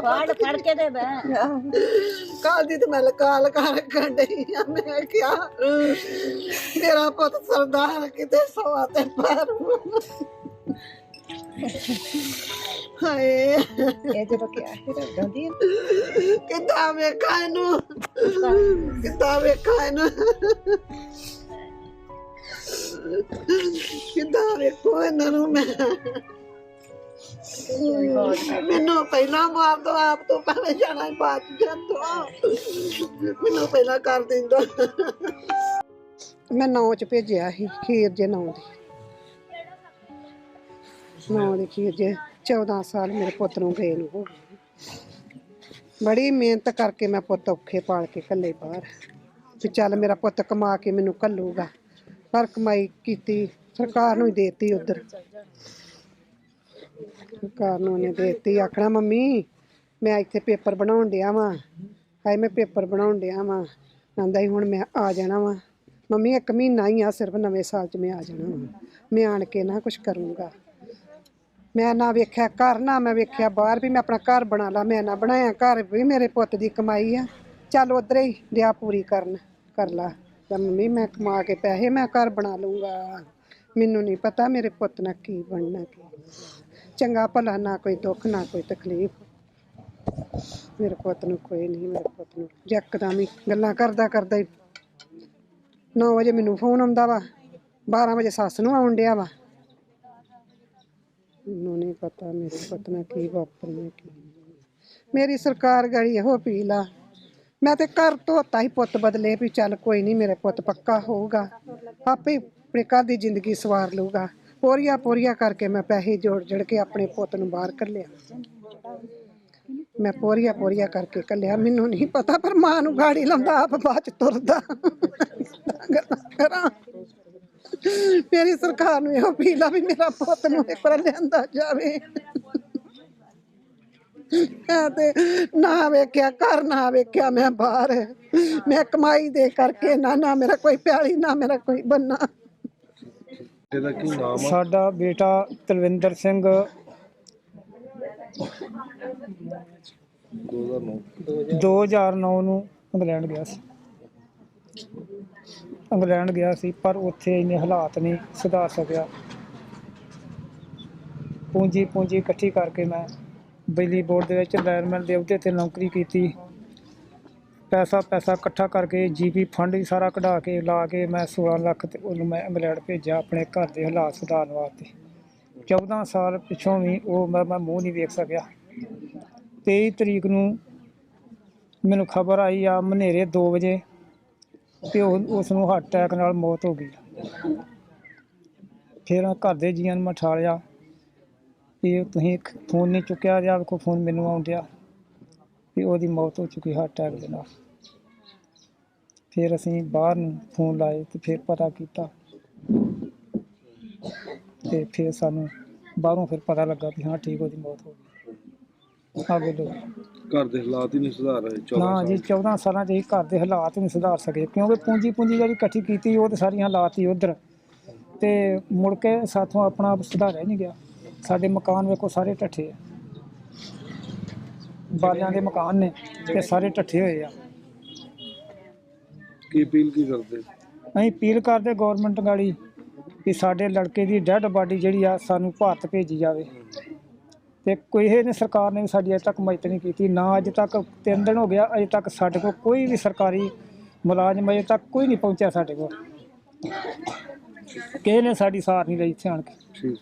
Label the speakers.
Speaker 1: ਫੜ ਫੜ ਕੇ ਦੇ ਬੈ
Speaker 2: ਕੱਲ ਦੀ ਤੇ ਮੈਂ ਕਾਲ ਕਰ ਕੰਡਈ ਆ ਮੈਂ ਕਿਹਾ ਮੇਰਾ ਪੁੱਤ ਸਰਦਾਰ ਕਿਤੇ ਸਵਾ ਤੇ ਪਰ ਹਾਏ।
Speaker 1: ਇਹ ਜਦੋਂ ਕਿਹਾ ਤਾਂ ਗੰਦੀ
Speaker 2: ਕਿੱਦਾਂ ਵੇਖਾਂ ਇਹਨੂੰ? ਕਿੱਦਾਂ ਵੇਖਾਂ ਇਹਨੂੰ? ਕਿੱਦਾਂ ਵੇਖੋ ਇਹਨਾਂ ਨੂੰ ਮੈਂ? ਮੈਨੂੰ ਪਹਿਲਾਂ ਮਾਰ ਦੋ, ਆਪ ਤੋਂ ਪਹਿਲਾਂ ਜਾਣਾ ਹੀ ਬਾਅਦ ਚ ਮੈਨੂੰ ਪਹਿਲਾਂ ਕਰ ਦਿੰਦਾ। ਮੈਂ ਨੌ ਚ ਭੇਜਿਆ ਸੀ, ਖੀਰ ਜੇ ਨੌ ਦੀ। ਨੌ ਦੀ ਖੀਰ ਜੇ 14 ਸਾਲ ਮੇਰੇ ਪੁੱਤ ਨੂੰ ਗਏ ਨੂੰ ਹੋ ਗਏ। ਬੜੀ ਮਿਹਨਤ ਕਰਕੇ ਮੈਂ ਪੁੱਤ ਔਖੇ ਪਾਲ ਕੇ ਕੱਲੇ ਬਾਹਰ। ਵੀ ਚੱਲ ਮੇਰਾ ਪੁੱਤ ਕਮਾ ਕੇ ਮੈਨੂੰ ਕੱਲੂਗਾ ਪਰ ਕਮਾਈ ਕੀਤੀ, ਸਰਕਾਰ ਨੂੰ ਹੀ ਦੇਤੀ ਉਧਰ। ਸਰਕਾਰ ਨੂੰ ਉਹਨੇ ਦੇਤੀ। ਆਖਣਾ, ਮੰਮੀ, ਮੈਂ ਇੱਥੇ ਪੇਪਰ ਬਣਾਉਣ ਡਿਆ ਵਾਂ। ਹਾਏ, ਮੈਂ ਪੇਪਰ ਬਣਾਉਣ ਡਿਆ ਵਾਂ। ਕਹਿੰਦਾ ਹੀ ਹੁਣ ਮੈਂ ਆ ਜਾਣਾ ਵਾਂ। ਮੰਮੀ, ਇੱਕ ਮਹੀਨਾ ਹੀ ਆ, ਸਿਰਫ ਨਵੇਂ ਸਾਲ 'ਚ ਮੈਂ ਆ ਜਾਣਾ ਵਾਂ। ਮੈਂ ਆਣ ਕੇ ਨਾ ਕੁਝ ਕਰੂੰਗਾ। ਮੈਂ ਨਾ ਵੇਖਿਆ ਘਰ, ਨਾ ਮੈਂ ਵੇਖਿਆ ਬਾਹਰ ਵੀ ਮੈਂ ਆਪਣਾ ਘਰ ਬਣਾ ਲਾ। ਮੈਂ ਨਾ ਬਣਾਇਆ ਘਰ ਵੀ ਮੇਰੇ ਪੁੱਤ ਦੀ ਕਮਾਈ ਆ। ਚੱਲ ਉਧਰੇ ਹੀ ਦਿਆ ਪੂਰੀ ਕਰਨ, ਕਰ ਲਾ। ਤਾਂ ਮੰਮੀ, ਮੈਂ ਕਮਾ ਕੇ ਪੈਸੇ ਮੈਂ ਘਰ ਬਣਾ ਲੂੰਗਾ ਮੈਨੂੰ ਨਹੀਂ ਪਤਾ ਮੇਰੇ ਪੁੱਤ ਨਾਲ ਕੀ ਬਣਨਾ, ਕੀ ਚੰਗਾ ਭਲਾ, ਨਾ ਕੋਈ ਦੁੱਖ, ਨਾ ਕੋਈ ਤਕਲੀਫ। ਮੇਰੇ ਪੁੱਤ ਨੂੰ ਕੋਈ ਨਹੀਂ, ਮੇਰੇ ਪੁੱਤ ਨੂੰ ਜੱਕਦਮ ਹੀ ਗੱਲਾਂ ਕਰਦਾ ਕਰਦਾ ਹੀ 9 ਵਜੇ ਮੈਨੂੰ ਫੋਨ ਆਉਂਦਾ ਵਾ 12 ਵਜੇ ਸੱਸ ਨੂੰ ਆਉਣ ਡਿਆ ਵਾ। ਮੈਨੂੰ ਨਹੀਂ ਪਤਾ ਮੇਰੇ ਪੁੱਤ ਨਾਲ ਕੀ ਵਾਪਰਨਾ ਕੀ ਮੇਰੀ ਸਰਕਾਰ ਗੜੀ ਇਹੋ ਅਪੀਲ ਆ। ਮੈਂ ਤੇ ਘਰ ਧੋਤਾ ਹੀ ਪੁੱਤ ਬਦਲੇ ਵੀ ਚੱਲ ਕੋਈ ਨਹੀਂ, ਮੇਰਾ ਪੁੱਤ ਪੱਕਾ ਹੋਊਗਾ। ਆਪੇ ਆਪਣੇ ਘਰ ਦੀ ਜ਼ਿੰਦਗੀ ਸਵਾਰ ਲਊਗਾ। ਪੋਰੀਆ ਪੋਰੀਆਂ ਕਰਕੇ ਮੈਂ ਪੈਸੇ ਜੋੜ ਜੜ ਕੇ ਆਪਣੇ ਪੁੱਤ ਨੂੰ ਬਾਹਰ ਕੱਢਿਆ। ਮੈਂ ਪੋਰੀਆਂ ਪੋਰੀਆਂ ਕਰਕੇ ਕੱਲਿਆ ਮੈਨੂੰ ਨਹੀਂ ਪਤਾ, ਪਰ ਮਾਂ ਨੂੰ ਗਾੜੀ ਲਾਉਂਦਾ, ਆਪ ਬਾਅਦ ਚ ਤੁਰਦਾ। ਮੇਰੀ ਸਰਕਾਰ ਨੂੰ ਇਹੋ ਅਪੀਲ ਆ ਵੀ ਮੇਰਾ ਪੁੱਤ ਨੂੰ ਇੱਕ ਵਾਰ ਲਿਆਂਦਾ ਜਾਵੇ। ਮੈਂ ਤੇ ਨਾ ਵੇਖਿਆ, ਘਰ ਨਾ ਵੇਖਿਆ ਮੈਂ ਬਾਹਰ। ਮੈਂ ਕਮਾਈ ਦੇ ਕਰਕੇ ਨਾ ਨਾ ਮੇਰਾ ਕੋਈ ਪਿਆਲੀ, ਨਾ ਮੇਰਾ ਕੋਈ ਬੰਨਾ।
Speaker 3: ਇਹਦਾ ਕੀ ਨਾਮ ਆ?
Speaker 4: ਸਾਡਾ ਬੇਟਾ ਤਲਵਿੰਦਰ ਸਿੰਘ।
Speaker 3: 2009
Speaker 4: 2009 ਨੂੰ। ਇੰਗਲੈਂਡ ਗਿਆ ਸੀ। ਇੰਗਲੈਂਡ ਗਿਆ ਸੀ ਪਰ ਉੱਥੇ ਇੰਨੇ ਹਾਲਾਤ ਨਹੀਂ ਸੁਧਾਰ ਸਕਿਆ। ਪੂੰਜੀ ਪੂੰਜੀ ਇਕੱਠੀ ਕਰਕੇ ਮੈਂ ਬਿਜਲੀ ਬੋਰਡ ਦੇ ਵਿੱਚ ਲਾਇਰਮੈਨ ਦੇ ਅਹੁਦੇ ਤੇ ਨੌਕਰੀ ਕੀਤੀ। ਪੈਸਾ ਪੈਸਾ ਇਕੱਠਾ ਕਰਕੇ ਜੀਪੀ ਫੰਡ ਵੀ ਸਾਰਾ ਕਢਾ ਕੇ ਲਾ ਕੇ ਮੈਂ 16 ਲੱਖ ਤੇ ਉਹਨੂੰ ਮੈਂ ਇੰਗਲੈਂਡ ਭੇਜਿਆ ਆਪਣੇ ਘਰ ਦੇ ਹਾਲਾਤ ਸੁਧਾਰਨ ਵਾਸਤੇ। 14 ਸਾਲ ਪਿੱਛੋਂ ਵੀ ਉਹ ਮੈਂ ਮੈਂ ਮੂੰਹ ਨਹੀਂ ਵੇਖ ਸਕਿਆ। 23 ਤਰੀਕ ਨੂੰ ਮੈਨੂੰ ਖਬਰ ਆਈ ਆ ਮਨੇਰੇ 2 ਵਜੇ ਤੇ ਉਹ, ਉਸ ਨੂੰ ਹਾਰਟ ਅਟੈਕ ਨਾਲ ਮੌਤ ਹੋ ਗਈ। ਫਿਰ ਘਰ ਦੇ ਜੀਆਂ ਨੂੰ ਮੈਂ ਠਾਲਿਆ ਵੀ ਤੁਸੀਂ ਫੋਨ ਨਹੀਂ ਚੁੱਕਿਆ ਜਾਂ ਕੋ ਫੋਨ ਮੈਨੂੰ ਆਉਂਦਿਆ ਵੀ ਉਹਦੀ ਮੌਤ ਹੋ ਚੁੱਕੀ ਹਾਰਟ ਅਟੈਕ ਦੇ ਨਾਲ। ਫਿਰ ਅਸੀਂ ਬਾਹਰ ਨੂੰ ਫੋਨ ਲਾਏ ਤੇ ਫਿਰ ਪਤਾ ਕੀਤਾ। ਤੇ ਫਿਰ ਸਾਨੂੰ ਬਾਹਰੋਂ ਫਿਰ ਪਤਾ ਲੱਗਾ ਵੀ ਹਾਂ ਠੀਕ ਉਹਦੀ ਮੌਤ ਹੋ ਗਈ। ਆ ਬੋਲੋ
Speaker 3: ਘਰ ਦੇ ਹਾਲਾਤ ਹੀ ਨਹੀਂ ਸੁਧਾਰ ਰਹੇ 14
Speaker 4: ਨਾ ਜੀ 14 ਸਾਲਾਂ 'ਚ ਘਰ ਦੇ ਹਾਲਾਤ ਨਹੀਂ ਸੁਧਾਰ ਸਕੇ ਕਿਉਂਕਿ ਪੂੰਜੀ ਪੂੰਜੀ ਜਿਹੜੀ ਇਕੱਠੀ ਕੀਤੀ ਉਹ ਤੇ ਸਾਰੀਆਂ ਹਾਲਾਤ ਹੀ ਉਧਰ। ਤੇ ਮੁੜ ਕੇ ਸਾਥੋਂ ਆਪਣਾ ਆਪ ਸੁਧਾਰਿਆ ਨਹੀਂ ਗਿਆ। ਸਾਡੇ ਮਕਾਨ ਵੇਖੋ ਸਾਰੇ ਢੱਠੇ ਆ। ਬਾਲਿਆਂ ਦੇ ਮਕਾਨ ਨੇ ਤੇ ਸਾਰੇ ਢੱਠੇ ਹੋਏ ਆ।
Speaker 3: ਕੀ ਅਪੀਲ ਕੀ ਕਰਦੇ?
Speaker 4: ਅਸੀਂ ਅਪੀਲ ਕਰਦੇ ਗਵਰਨਮੈਂਟ ਗਾੜੀ ਕਿ ਸਾਡੇ ਲੜਕੇ ਦੀ ਡੈੱਡ ਬਾਡੀ ਜਿਹੜੀ ਆ ਸਾਨੂੰ ਭਾਰਤ ਭੇਜੀ ਜਾਵੇ। ਤੇ ਕੋਈ ਇਹ ਨੇ ਸਰਕਾਰ ਨੇ ਸਾਡੀ ਅਜੇ ਤੱਕ ਮਦਦ ਨਹੀਂ ਕੀਤੀ ਨਾ ਅੱਜ ਤੱਕ ਤਿੰਨ ਦਿਨ ਹੋ ਗਿਆ ਅਜੇ ਤੱਕ ਸਾਡੇ ਕੋਲ ਕੋਈ ਵੀ ਸਰਕਾਰੀ ਮੁਲਾਜ਼ਮ ਅਜੇ ਤੱਕ ਕੋਈ ਨਹੀਂ ਪਹੁੰਚਿਆ ਸਾਡੇ ਕੋਲ। ਕਿਸੇ ਨੇ ਸਾਡੀ ਸਾਰ ਨਹੀਂ ਲਈ ਇੱਥੇ ਆਣ ਕੇ।
Speaker 3: ਠੀਕ।